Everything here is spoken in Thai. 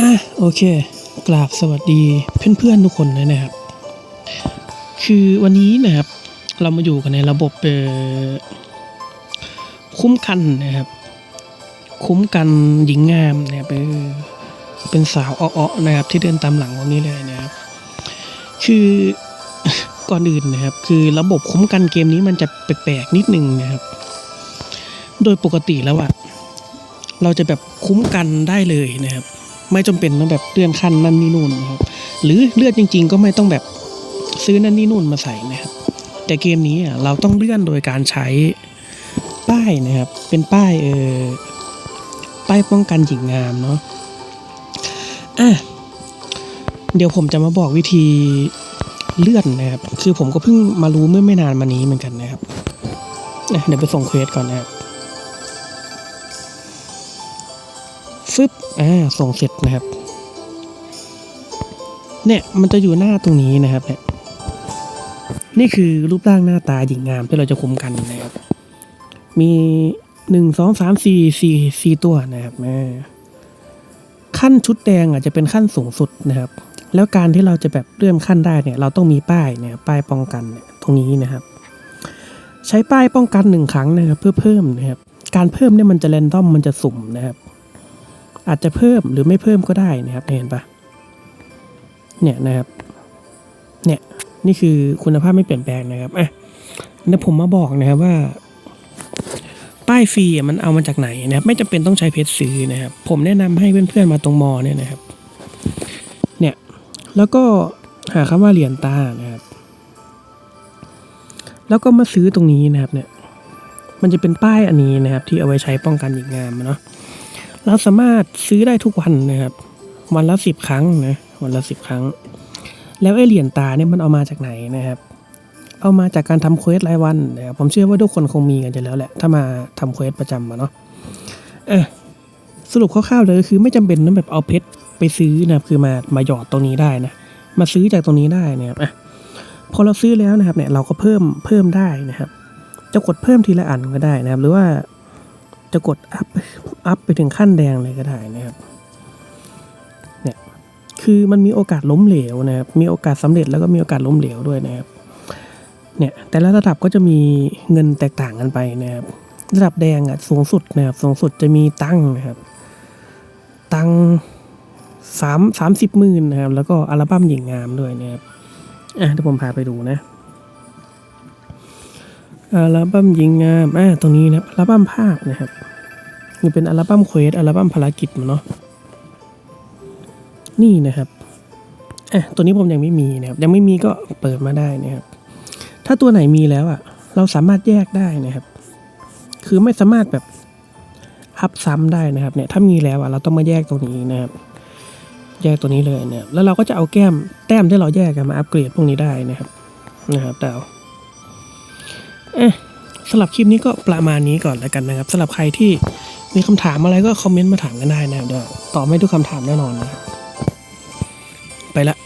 อะโอเค กราบสวัสดีเพื่อนๆทุกคนเลยนะครับ คือวันนี้นะครับ เรามาอยู่กันในระบบเอ่อคุ้มกันนะครับ คุ้มกันหญิงงามนะครับเออเป็นสาวอ้อๆนะครับ ที่เดินตามหลังผมนี้เลยนะครับ คือก่อนอื่นนะครับ คือระบบคุ้มกันเกมนี้มันจะแปลกๆนิดนึงนะครับ โดยปกติแล้วอะเราจะแบบคุ้มกันได้เลยนะครับ ไม่จำเป็นต้องแบบเลื่อนขั้นนั่นนี่นู่นนะครับ หรือเลื่อนจริง ๆ ก็ไม่ต้องแบบซื้อนั่นนี่นู่นมาใส่นะครับ แต่เกมนี้เราต้องเลื่อนโดยการใช้ป้ายนะครับ เป็นป้ายเออป้ายป้องกันหญิงงามเนาะอะเดี๋ยวผมจะมาบอกวิธีเลื่อนนะครับ คือผมก็เพิ่งมารู้เมื่อไม่นานมานี้เหมือนกันนะครับเดี๋ยวไปส่งเควสก่อนนะครับึบอ่าส่งเสร็จนะครับ เนี่ยมันจะอยู่หน้าตรงนี้นะครับเนี่ยนี่คือรูปร่างหน้าตาหญิงงามที่เราจะคุมกันนะครับ มีหนึ่งสองสามสี่สี่สี่ตัวนะครับแม่ขั้นชุดแดงอาจจะเป็นขั้นสูงสุดนะครับ แล้วการที่เราจะแบบเลื่อนขั้นได้เนี่ย เราต้องมีป้ายเนี่ยป้ายป้องกันเนี่ยตรงนี้นะครับ ใช้ป้ายป้องกันหนึ่งครั้งนะครับ เพื่อเพิ่มนะครับ การเพิ่มเนี่ยมันจะแรนดอมมันจะสุ่มนะครับ อาจจะเพิ่มหรือไม่เพิ่มก็ได้นะครับเห็นปะเนี่ยนะครับเนี่ยนี่คือคุณภาพไม่เปลี่ยนแปลงนะครับอะเดี๋ยวผมมาบอกนะครับว่า ป้ายฟรีมันเอามาจากไหนนะครับ ไม่จำเป็นต้องใช้เพชรซื้อนะครับ ผมแนะนำให้เพื่อนๆมาตรงมอเนี่ยนะครับ เนี่ยแล้วก็หาคำว่าเหรียญตานะครับ แล้วก็มาซื้อตรงนี้นะครับเนี่ยมันจะเป็นป้ายอันนี้นะครับ ที่เอาไว้ใช้ป้องกันหญิงงามเนาะ เราสามารถซื้อได้ทุกวันนะครับ วันละสิบครั้งนะวันละสิบครั้ง แล้วไอ้เหรียญตาเนี่ยมันเอามาจากไหนนะครับ เอามาจากการทำเควสรายวันนะครับผมเชื่อว่าทุกคนคงมีกันอยู่แล้วแหละ ถ้ามาทำเควสประจำอะเนาะเอะสรุปคร่าวๆเลยคือไม่จำเป็นต้องแบบเอาเพชรไปซื้อนะครับคือมามาหยอดตรงนี้ได้นะมาซื้อจากตรงนี้ได้นะครับอะพอเราซื้อแล้วนะครับเนี่ยเราก็เพิ่มเพิ่มได้นะครับ จะกดเพิ่มทีละอันก็ได้นะครับ หรือว่าจะกดอัพ อัพไปถึงขั้นแดงเลยก็ได้นะครับเนี่ยคือมันมีโอกาสล้มเหลวนะครับมีโอกาสสำเร็จแล้วก็มีโอกาสล้มเหลวด้วยนะครับเนี่ยแต่ละระดับก็จะมีเงินแตกต่างกันไปนะครับระดับแดงอะสูงสุดนะครับสูงสุดจะมีตั้งนะครับ ตั้งสามสามสิบหมื่นนะครับ แล้วก็อัลบั้มหญิงงามด้วยนะครับอะเดี๋ยวผมพาไปดูนะอัลบั้มหญิงงามอ่าตรงนี้นะอัลบั้มภาพนะครับ นี่เป็นอัลบั้มเควสอัลบั้มภารกิจมันเนาะนี่นะครับอะตัวนี้ผมยังไม่มีนะครับ ยังไม่มีก็เปิดมาได้นะครับ ถ้าตัวไหนมีแล้วอะ เราสามารถแยกได้นะครับ คือไม่สามารถแบบอัพซ้ำได้นะครับ เนี่ยถ้ามีแล้วอะเราต้องมาแยกตรงนี้นะครับ แยกตัวนี้เลยเนี่ย แล้วเราก็จะเอาแก้มแต้มที่เราแยกกันมาอัปเกรดพวกนี้ได้นะครับ นะครับดาวเอ๊ะสำหรับคลิปนี้ก็ประมาณนี้ก่อนแล้วกันนะครับสำหรับใครที่ มีคำถามอะไรก็คอมเมนต์มาถามกันได้นะเดี๋ยวตอบให้ทุกคำถามแน่นอนนะ ไปละ